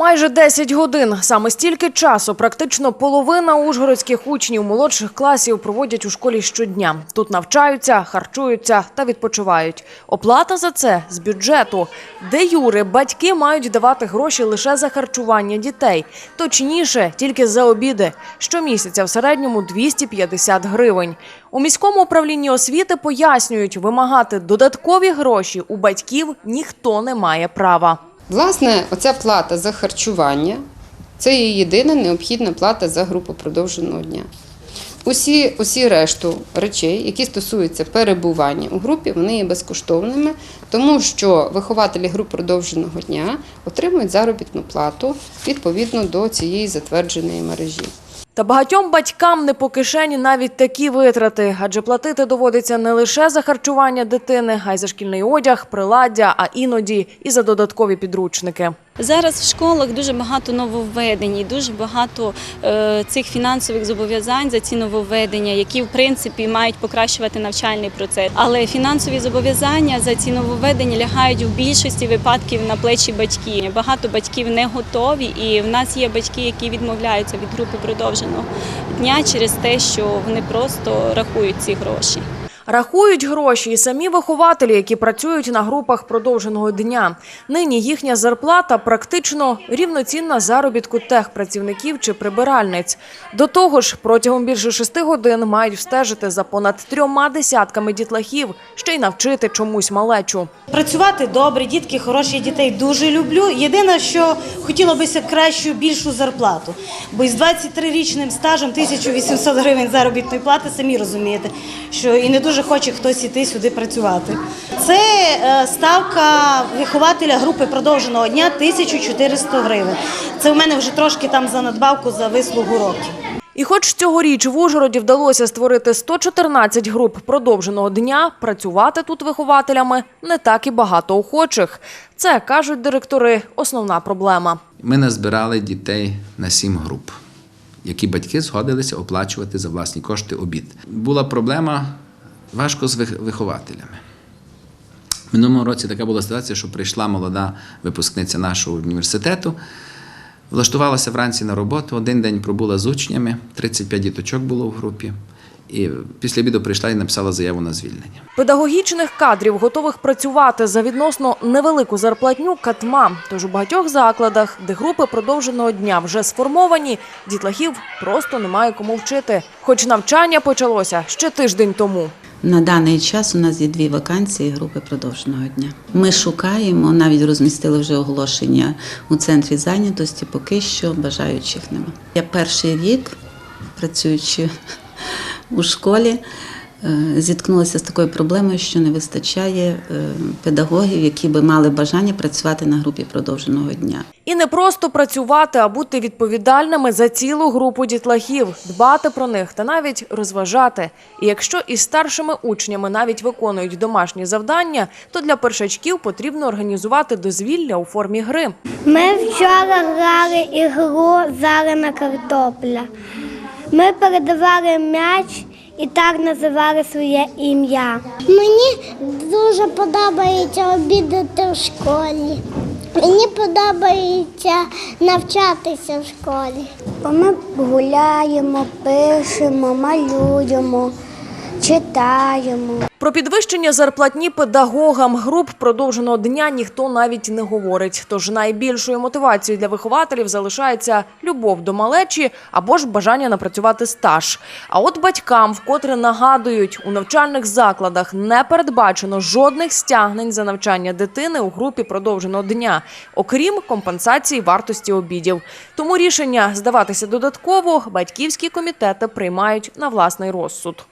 Майже 10 годин. Саме стільки часу практично половина ужгородських учнів молодших класів проводять у школі щодня. Тут навчаються, харчуються та відпочивають. Оплата за це з бюджету. Де юри батьки мають давати гроші лише за харчування дітей. Точніше, тільки за обіди. Щомісяця в середньому 250 гривень. У міському управлінні освіти пояснюють, вимагати додаткові гроші у батьків ніхто не має права. Власне, оця плата за харчування це є єдина необхідна плата за групу продовженого дня. Усі, усі решту речей, які стосуються перебування у групі, вони є безкоштовними, тому що вихователі груп продовженого дня отримують заробітну плату відповідно до цієї затвердженої мережі. Та багатьом батькам не по кишені навіть такі витрати, адже платити доводиться не лише за харчування дитини, а й за шкільний одяг, приладдя, а іноді і за додаткові підручники. Зараз в школах дуже багато нововведень, і дуже багато е, цих фінансових зобов'язань за ці нововведення, які в принципі мають покращувати навчальний процес. Але фінансові зобов'язання за ці нововведення лягають в більшості випадків на плечі батьків. Багато батьків не готові, і в нас є батьки, які відмовляються від групи продовженого дня через те, що вони просто рахують ці гроші. Рахують гроші і самі вихователі, які працюють на групах продовженого дня. Нині їхня зарплата практично рівноцінна заробітку техпрацівників чи прибиральниць. До того ж, протягом більше шести годин мають встежити за понад трьома десятками дітлахів, ще й навчити чомусь малечу. Працювати добре, дітки хороші, дітей дуже люблю. Єдине, що хотіло бися кращу, більшу зарплату. Бо із 23-річним стажем 1800 гривень заробітної плати, самі розумієте, що і не дуже хоче хтось іти сюди працювати. Це е, ставка вихователя групи продовженого дня 1400 гривень. Це у мене вже трошки там за надбавку за вислугу років. І хоч цьогоріч в Ужгороді вдалося створити 114 груп продовженого дня, працювати тут вихователями не так і багато охочих. Це, кажуть директори, основна проблема. Ми назбирали дітей на сім груп, які батьки згодилися оплачувати за власні кошти обід. Була проблема важко з вих- вихователями. Минулому році така була ситуація, що прийшла молода випускниця нашого університету, влаштувалася вранці на роботу, один день пробула з учнями, 35 діточок було в групі. І після обіду прийшла і написала заяву на звільнення. Педагогічних кадрів, готових працювати за відносно невелику зарплатню, катма. Тож у багатьох закладах, де групи продовженого дня вже сформовані, дітлахів просто немає кому вчити. Хоч навчання почалося ще тиждень тому. На даний час у нас є дві вакансії групи продовженого дня. Ми шукаємо, навіть розмістили вже оголошення у центрі зайнятості. Поки що бажаючих нема. Я перший рік, працюючи у школі, е, зіткнулася з такою проблемою, що не вистачає е, педагогів, які би мали бажання працювати на групі продовженого дня. І не просто працювати, а бути відповідальними за цілу групу дітлахів, дбати про них та навіть розважати. І якщо із старшими учнями навіть виконують домашні завдання, то для першачків потрібно організувати дозвілля у формі гри. Ми вчора грали ігру Зарина картопля. Ми передавали м'яч і так називали своє ім'я. Мені дуже подобається обідати в школі. Мені подобається навчатися в школі. Ми гуляємо, пишемо, малюємо, читаємо. Про підвищення зарплатні педагогам груп продовженого дня ніхто навіть не говорить. Тож найбільшою мотивацією для вихователів залишається любов до малечі або ж бажання напрацювати стаж. А от батькам вкотре нагадують, у навчальних закладах не передбачено жодних стягнень за навчання дитини у групі продовженого дня, окрім компенсації вартості обідів. Тому рішення здаватися додатково батьківські комітети приймають на власний розсуд.